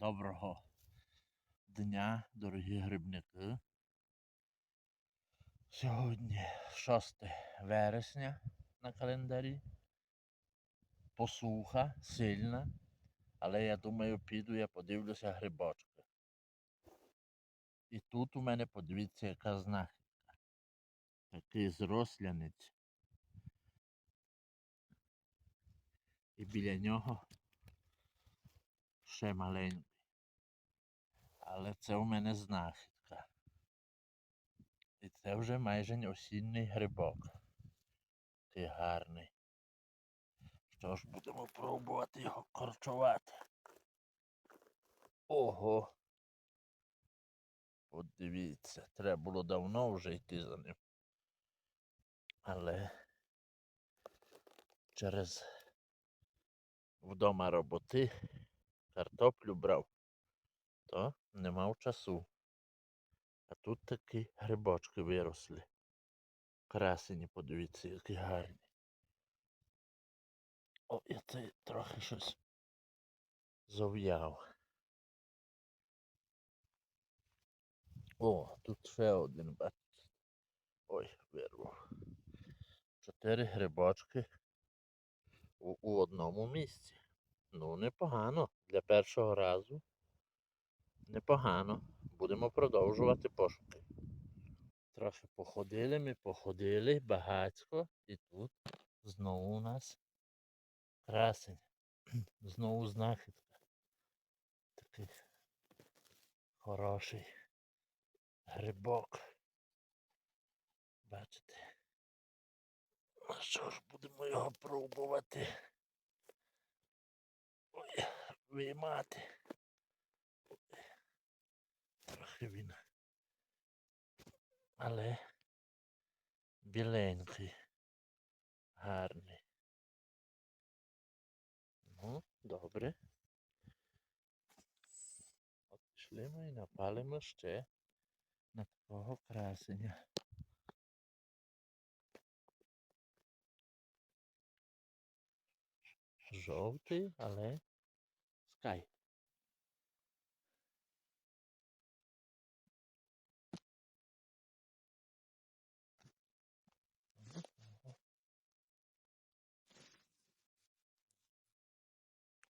Доброго дня, дорогі грибники. Сьогодні 6 вересня на календарі. Посуха сильна, але я думаю, піду я подивлюся грибочки. І тут у мене подивіться, яка знахідка. Такий зрослянець. І біля нього ще маленький. Але це у мене знахідка. І це вже майже осінній грибок. Такий гарний. Що ж, будемо пробувати його корчувати. Ого. От дивіться, треба було давно вже йти за ним. Але через вдома роботи картоплю брав, то не мав часу. А тут такі грибочки виросли. Красені, подивіться, які гарні. О, і це трохи щось зов'яв. О, тут ще один, бачите. Ой, вирвав. Чотири грибочки у, у одному місці. Ну, непогано. Для першого разу. Непогано. Будемо продовжувати пошуки. Трохи походили ми, походили багатько, і тут знову у нас красень. Знову знахідка. Такий хороший грибок. Бачите? Ну що ж, будемо його пробувати. Ой, виймати. Трохи він. Але біленький. Гарний. Ну, добре. От пішли ми і напалимо ще на такого красення. Жовтий, але скай.